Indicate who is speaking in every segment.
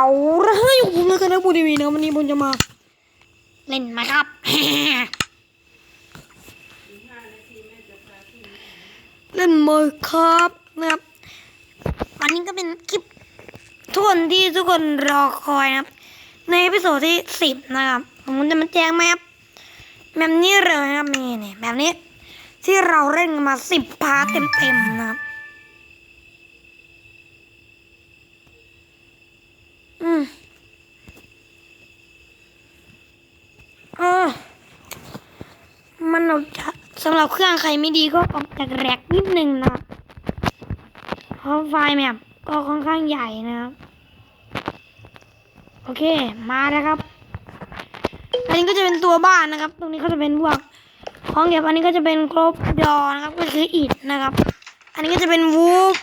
Speaker 1: เอาละเฮ้ยผมเลยกันนะบูทีวีนะวันนี้ผมจะมา เล่นไหมครับ เล่นมอยครับนะครับวันนี้ก็เป็นคลิปทุกคนที่ทุกคนรอคอยนะครับ ในเอพิโซดที่สิบนะครับ ผมจะมาแจ้งแมปแบบนี้เลยนะครับนี่นี่แบบนี้ ที่เราเล่นกันมาสิบพาร์ทเต็มๆนะครับ อืมเออมันจากสำหรับเครื่องใครไม่ดีก็ออกจากแรกนิดนึงนะเพราะไฟล์แมปก็ค่อนข้างใหญ่นะครับ โอเคมาแล้วครับ อันนี้ก็จะเป็นตัวบ้านนะครับ ตรงนี้ก็จะเป็นพวกของเก็บอันนี้ก็จะเป็นครบดอนะครับ ก็คืออิฐนะครับ อันนี้ก็จะเป็นวูฟ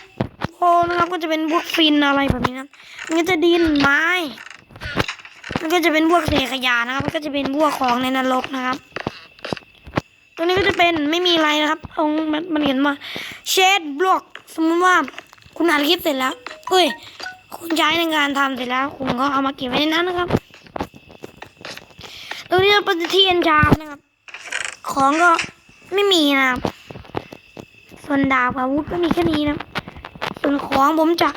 Speaker 1: โพนะครับก็จะเป็นพวกฟินอะไรแบบนี้นะอันก็จะดินไม้ มันก็จะเป็นพวกเศษขยะนะครับ มันก็จะเป็นพวกของในนรกนะครับ ตรงนี้ก็จะเป็นไม่มีอะไรนะครับตรงมันมันเห็นมาเชดบล็อก สมมติว่าคุณอัดคลิปเสร็จแล้วเอ้ย คุณใช้ในการทำเสร็จแล้ว คุณก็เอามาเก็บไว้ในนั้นนะครับ ตรงนี้เราเป็นที่เอ็นชามนะครับ ของก็ไม่มีนะครับส่วนดาบอาวุธก็มีแค่นี้นะ ส่วนของผมจะ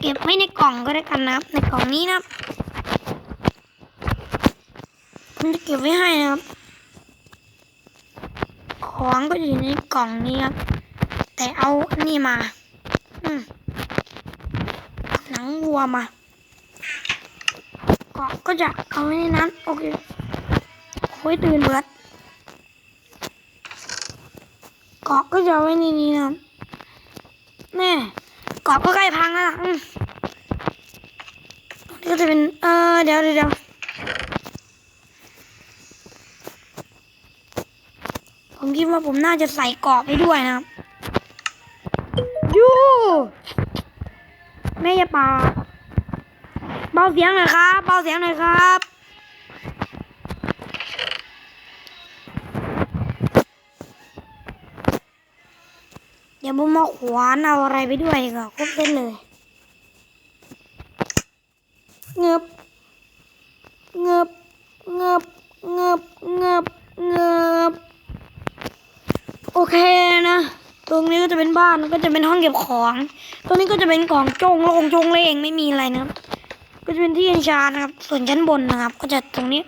Speaker 1: เก็บไว้ในกล่องก็ได้กันนะครับ ในกล่องนี้นะครับผมจะเก็บไว้ให้นะครับ ของก็อยู่ในกล่องนี้ครับ แต่เอาอันนี้มาอืมหนังวัวมาเกาะก็จะเอาไว้ในนั้นโอเคโอ้ยตื่นเบิดเกาะก็จะไว้ในนี้นะครับแน่ เกาะก็ใกล้พังแล้วล่ะอืมนี่ก็จะเป็น เออเดี๋ยวเดี๋ยวผมคิดว่าผมน่าจะใส่กรอบไปด้วยนะยูแม่ยาปาเบาเสียงหน่อยครับ เบาเสียงหน่อยครับ ดี๋ยวผมมาขวานเอาอะไรไปด้วยดีกว่าครบเส้นเลยเงือบเงือบเงือบเงือบเงือบเงือบโอเคนะ ตรงนี้ก็จะเป็นบ้านก็จะเป็นห้องเก็บของ ตรงนี้ก็จะเป็นกล่องจงโลงจงเลงไม่มีอะไรนะครับ ก็จะเป็นที่เอนชานะครับ ส่วนชั้นบนนะครับ ก็จะตรงนี้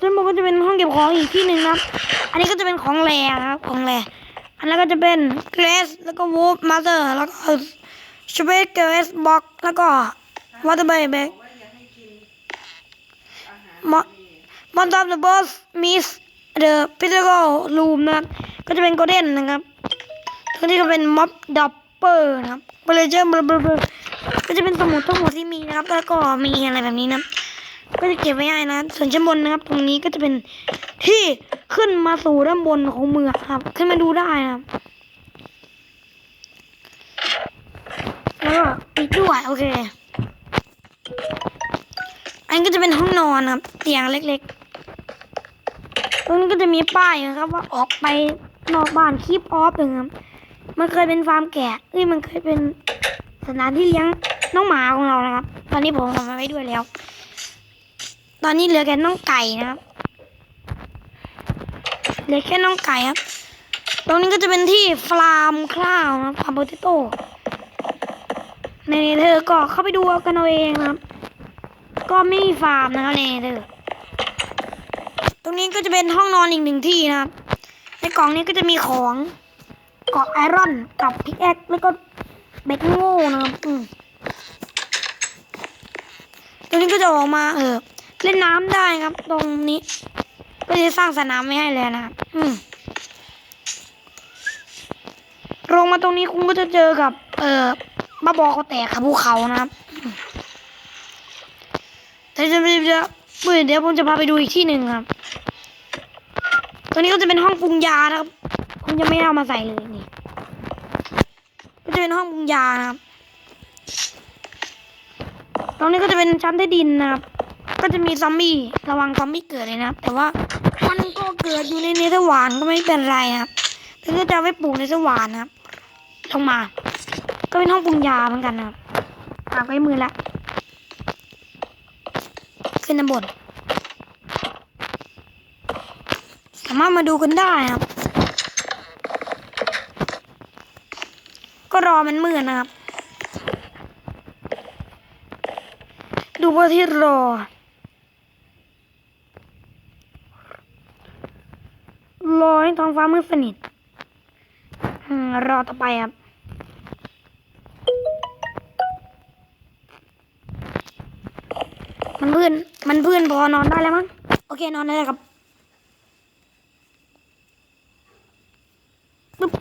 Speaker 1: ชั้นบนก็จะเป็นห้องเก็บของอีกที่หนึ่งนะครับ อันนี้ก็จะเป็นของแรนะครับของแร่อันนั้นก็จะเป็นเกรสแล้วก็วูฟมาสเตอร์แล้วก็สเปซเกรสบ็อกแล้วก็วอเตอร์เบย์เบกมอมอนตับเดอะบอสมิสเดอะพิเตอร์ลูมนะครับก็จะเป็นโกลเด้นนะครับทั้งที่ก็เป็นม็อบดับเปอร์นะครับเบลเจอร์เบลบลก็จะเป็นสมุดทั้งหมดที่มีนะครับ แล้วก็มีอะไรแบบนี้นะครับ ก็จะเก็บไว้ให้นะ ส่วนชั้นบนนะครับ ตรงนี้ก็จะเป็นที่ขึ้นมาสู่ด้านบนของเมืองครับ ขึ้นมาดูได้นะครับแล้วก็ปิดด้วยโอเค อันนี้ก็จะเป็นห้องนอนครับเตียงเล็กๆ ตรงนี้ก็จะมีป้ายนะครับ ว่าออกไปนอกบ้านคีปออฟนะครับมันเคยเป็นฟาร์มแกะเอ้ยมันเคยเป็นสถานที่เลี้ยงน้องหมาของเรานะครับ ตอนนี้ผมเอามาไว้ด้วยแล้ว ตอนนี้เหลือแค่น้องไก่นะครับเหลือแค่น้องไก่ครับ ตรงนี้ก็จะเป็นที่ฟาร์มข้าวนะครับฟาร์มโปเตโต้ในเธอก็เข้าไปดูกันเอาเองครับ ก็ไม่มีฟาร์มนะครับในเธอตรงนี้ก็จะเป็นห้องนอนอีกหนึ่งที่นะครับ ในกล่องนี้ก็จะมีของกาะไอรอนกับพิกแอคแล้วก็เบ็ดโง่นะครับอืมตรงนี้ก็จะออกมาเออ เล่นน้ำได้ครับ ตรงนี้ ก็จะสร้างสนามไว้ให้เลยนะครับอืมลงมาตรงนี้คุณก็จะเจอกับ เอ่อบ้าบอเขาแตกครับภูเขานะครับอืมแต่จะจะจะเมื่อเดี๋ยวผมจะพาไปดูอีกที่หนึ่งครับตรงนี้ก็จะเป็นห้องปรุงยานะครับ ผมจะไม่เอามาใส่เลยนี่ ก็จะเป็นห้องปรุงยานะครับ ตรงนี้ก็จะเป็นชั้นใต้ดินนะครับ ก็จะมีซอมบี้ระวังซอมบี้เกิดเลยนะครับ แต่ว่ามันก็เกิดอยู่ในเนเธอร์วานก็ไม่เป็นไรนะครับถึงก็จะไว้ปลูกในเนเธอร์วานนะครับลงมา ก็เป็นห้องปรุงยาเหมือนกันนะครับหาไว้มือละขึ้นด้านบนสามารถมาดูกันได้ครับ ก็รอมันมืดนะครับ ดูว่าที่รอ รอ ให้ท้องฟ้ามืดสนิทรอต่อไปครับมันเพื่อนมันเพื่อนพอนอนได้แล้วมั้งโอเคนอนได้แล้วครับปึ๊บ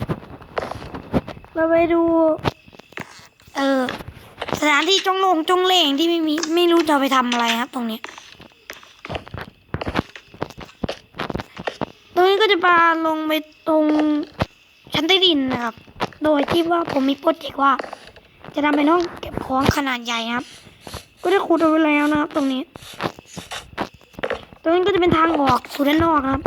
Speaker 1: เราไปดู เออสถานที่จงโลงจงเลงที่ไม่มีไม่รู้จะไปทำอะไรครับ ตรงนี้ ตรงนี้ก็ จะพาลงไปตรงชั้นใต้ดินนะครับ โดยที่ว่าผมมีโปรเจกต์ว่า จะทำเป็นห้องเก็บของขนาดใหญ่นะครับ ก็ได้ขุดเอาไว้แล้วนะครับ ตรงนี้ ตรงนี้ก็จะเป็นทางออกสู่ด้านนอกครับ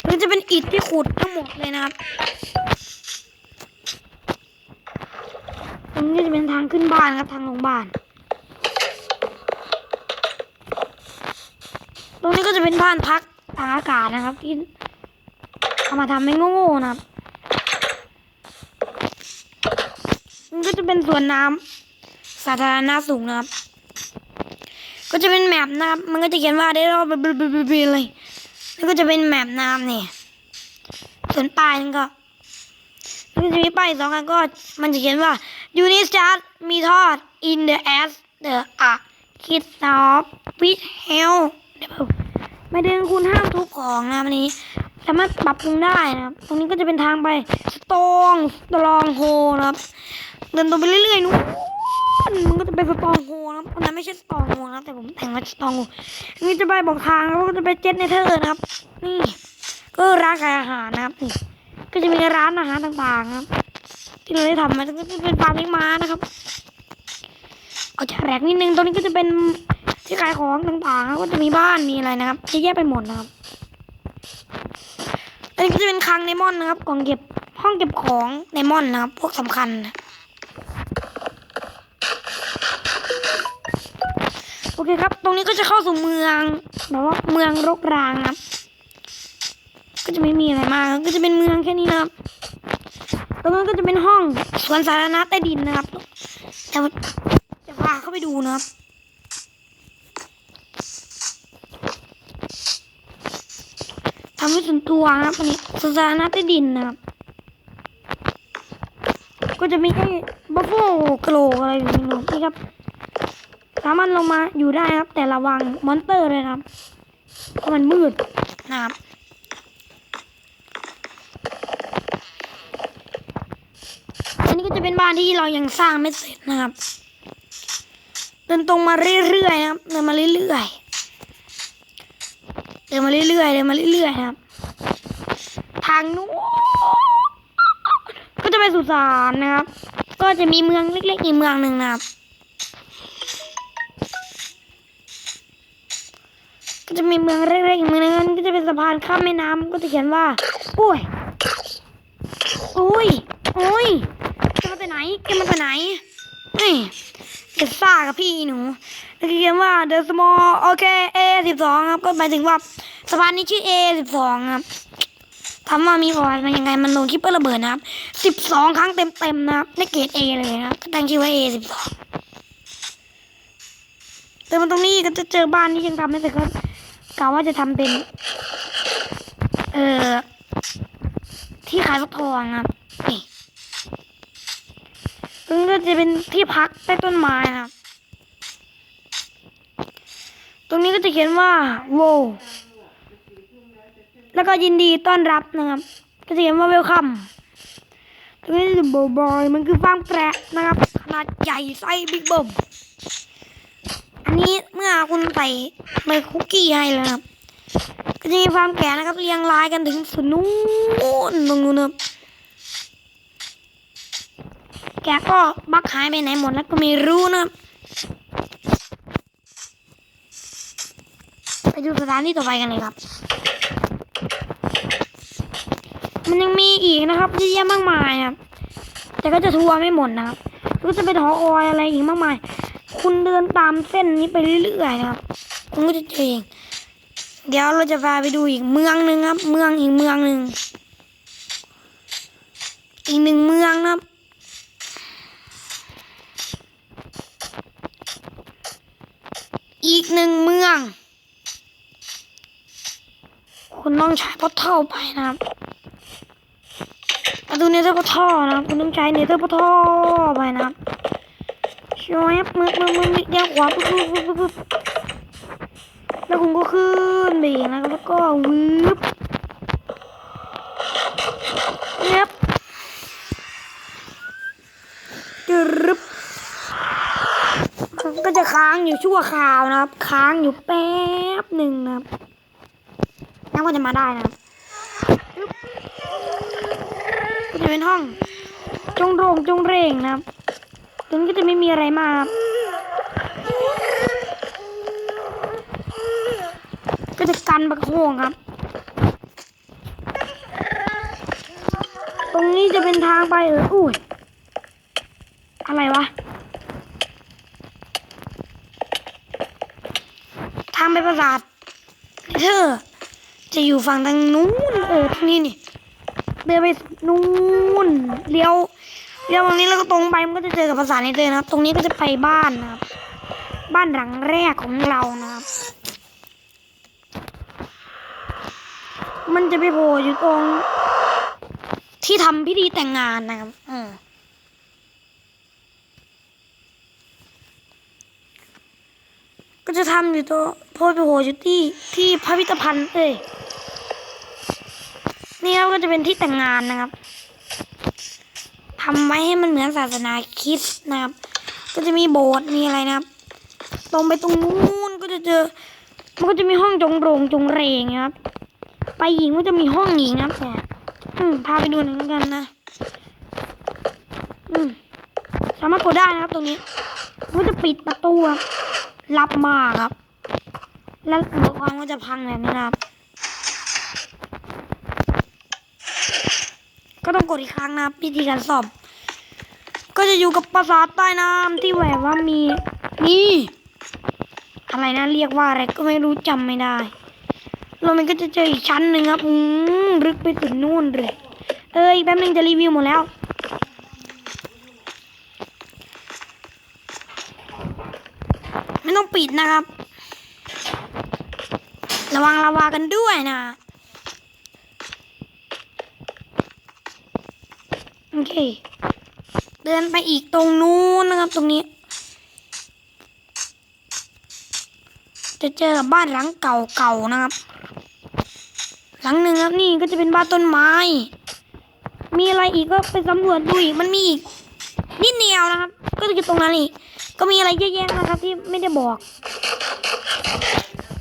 Speaker 1: ตรงนี้จะเป็นอิฐที่ขุดทั้งหมดเลยนะครับตรงนี้จะเป็นทางขึ้นบ้านครับทางลงบ้าน ตรงนี้ก็จะเป็นบ้านพักตากอากาศนะครับที่เอามาทำให้โง่ๆนะครับมันก็จะเป็นสวนน้ำสาธารณะสูงนะครับ ก็จะเป็นแมปนะครับมันก็จะเขียนว่าได้รอบบบบบเลยแล้วก็จะเป็นแมปน้ำเนี่ยส่วนป้ายนั่นก็มันจะมีป้ายสองอันก็มันจะเขียนว่า u n i s t a r มีทอด in the as the a kid of with hell ไม่ได้คุณห้ามทุกของนะวันนี้สามารถปรับปรุงได้นะครับ ตรงนี้ก็จะเป็นทางไปสตองสตองโฮนะครับ เดินตรงไปเรื่อยๆนู้นมันก็จะเป็นสตองโฮนะครับอันนั้นไม่ใช่สตองโฮนะแต่ผมแต่งมาสตองโฮนนี้จะไปบอกทางแล้วก็จะไปเจ็ตเนเธอร์นะครับ นี่ ก็ร้านขายอาหารนะครับนี่ก็จะมีร้านอาหารต่างๆนะครับ ที่เราได้ทำมาก็จะเป็นฟาร์มเลี้ยงม้านะครับ เอาจากแรกนิดนึงตรงนี้ก็จะเป็น ที่ขายของต่างๆก็จะมีบ้านมีอะไรนะครับจะแยกไปหมดนะครับอันนี้ก็จะเป็นคลังไนมอนนะครับกล่องเก็บห้องเก็บของไนมอนนะครับ พวกสำคัญนะโอเคครับ ตรงนี้ก็จะเข้าสู่เมืองแบบว่าเมืองรกร้างนะครับ ก็จะไม่มีอะไรมากก็จะเป็นเมืองแค่นี้นะครับตรงนั้นก็จะเป็นห้องสวนสาธารณะใต้ดินนะครับจะจะพาเข้าไปดูนะครับ ทำให้ส่วนตัวนะครับอันนี้สถานะใต้ดินนะครับ ก็จะมีไอ้บัฟโฟกโลอะไรอยู่ในนู้นนี่ครับ สามารถลงมาอยู่ได้ครับ แต่ระวังมอนเตอร์เลยครับเพราะมันมืดนะครับอันนี้ก็จะเป็นบ้านที่เรายังสร้างไม่เสร็จนะครับ เดินตรงมาเรื่อยๆนะครับเดินมาเรื่อยๆ นมาเรื่อยๆเดินมาเรื่อยๆครับ ทางนู้นก็จะไปสุสานนะครับ ก็จะมีเมืองเล็กๆอีกเมืองหนึ่งนะครับ ก็จะมีเมืองเล็กๆอีกเมืองหนึงก็จะเป็นสะพานข้ามแม่น้ำก็จะเขียนว่าโอ้ยโอ้ยโอ้ยแกมาแต่ไหนแกมาแต่ไหนนี่เก็บซ่ากับพี่หนู แล้วก็เขียนว่า the small โอเค A สิบสองครับ ก็หมายถึงว่าสะพานนี้ชื่อ A สิบสองครับถามว่ามีประวัติมันยังไง มันโดนคิปเปอร์ระเบิดนะครับสิบสองครั้งเต็มๆนะครับในเกรดเอเลยนะครับก็ตั้งชื่อว่าเอสิบสองแต่มาตรงนี้ก็จะเจอบ้านที่ยังทำไม่เสร็จก็กะว่าจะทำเป็น เอ่อ ที่ขายฟักทองครับนี่งนี้ก็จะเป็นที่พักใต้ต้นไม้นะครับ ตรงนี้ก็จะเขียนว่าโวแล้วก็ยินดีต้อนรับนะครับ ก็จะเขียนว่าเวลคัมตรงนี้จะบอบอยมันคือฟาร์มแกะนะครับ ขนาดใหญ่ไส้บิ๊กบิ้มอันนี้เมื่อคุณใส่เมคุกกี้ให้แล้วนะครับก็จะมีฟาร์มแกะนะครับเรียงรายกันถึงสุดนู้นตรงนู้นนะครับแกก็บักหายไปไหนหมดแล้วก็ไม่รู้นะครับ ไป ดูสถานที่ต่อไปกันเลยครับ มันยังมีอีกนะครับเยอะแยะมากมายครับแต่ก็จะทัวร์ไม่หมดนะครับก็จะเป็นหอคอยอะไรอีกมากมาย คุณเดินตามเส้นนี้ไปเรื่อยๆนะครับคุณก็จะเจอเองเดี๋ยวเราจะพาไปดูอีกเมืองหนึ่งครับ เมืองอีกเมืองหนึ่งอีกหนึ่งเมืองนะครับอีกหนึ่งเมือง คุณต้องใช้พอเท่าไปนะครับดูเนเธอร์พอท่อนะครับคุณต้องใช้เนเธอร์พอท่อไปนะครับช่วยมือมือมือเดียวขวาปุ๊บปุ๊บปุ๊บปุ๊บแล้วคุณก็ขึ้นไปอีกนะครับแล้วก็วืบเย็บจึรึบก็จะค้างอยู่ชั่วคราวนะครับ ค้างอยู่แป๊บหนึ่งนะครับ แล้วก็จะมาได้นะครับก็จะเป็นห้อง จงโรงจงเร่งนะครับตรงนี้ก็จะไม่มีอะไรมากครับก็จะกันบักโฮงครับ ตรงนี้จะเป็นทางไปเอออุ้ยอะไรวะ ทางไปปราสาทเธอ จะอยู่ฝั่งทางนู้นเออทางนี้นี่เดินไปนู่นเลี้ยวเลี้ยวตรงนี้แล้วก็ตรงไปมันก็จะเจอกับภาษาในเตอนะครับ ตรงนี้ก็จะไปบ้านนะครับ บ้านหลังแรกของเรานะครับ มันจะไปโผล่อยู่ตรง ที่ทำพิธีแต่งงานนะครับเออก็จะทำอยู่ตัวโพลไปโผล่อยู่ที่ที่พิพิธภัณฑ์เอ้ย นี่ครับก็จะเป็นที่แต่งงานนะครับทำไว้ให้มันเหมือนศาสนาคริสต์นะครับ ก็จะมีโบสถ์มีอะไรนะครับ ตรงไปตรงนู้นก็จะเจอ มันก็จะมีห้องจงโรงจงเรงนะครับ ไปหญิงก็จะมีห้องหญิงนะครับแต่พาไปดูหน่อยกันนะ อืมสามารถกดได้นะครับตรงนี้มันจะปิดประตูครับรับมากครับ แล้วอุปกรณ์ก็จะพังแบบนี้นะครับ กดอีกครั้งนะวิธีการสอบ ก็จะอยู่กับปราสาทใต้น้ำที่แบบว่ามีนี่อะไรนะเรียกว่าอะไรก็ไม่รู้จำไม่ได้แล้วมันก็จะเจออีกชั้นหนึ่งครับอืมลึกไปถึงนู่นเลยเอออีกแป๊บนึงจะรีวิวหมดแล้วไม่ต้องปิดนะครับ ระวังระวากันด้วยนะ โอเค เดินไปอีกตรงนู้นนะครับตรงนี้ จะเจอบ้านหลังเก่าๆนะครับ หลังหนึ่งครับนี่ก็จะเป็นบ้านต้นไม้ มีอะไรอีกก็ไปสำรวจดูอีกมันมีอีกนิดเดียวนะครับ ก็จะอยู่ตรงนั้นอีกก็มีอะไรเยอะแยะนะครับที่ไม่ได้บอก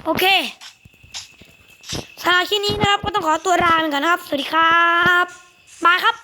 Speaker 1: โอเคสำหรับคลิปนี้นะครับ ก็ต้องขอตัวลาไปก่อนนะครับ สวัสดีครับ บายครับ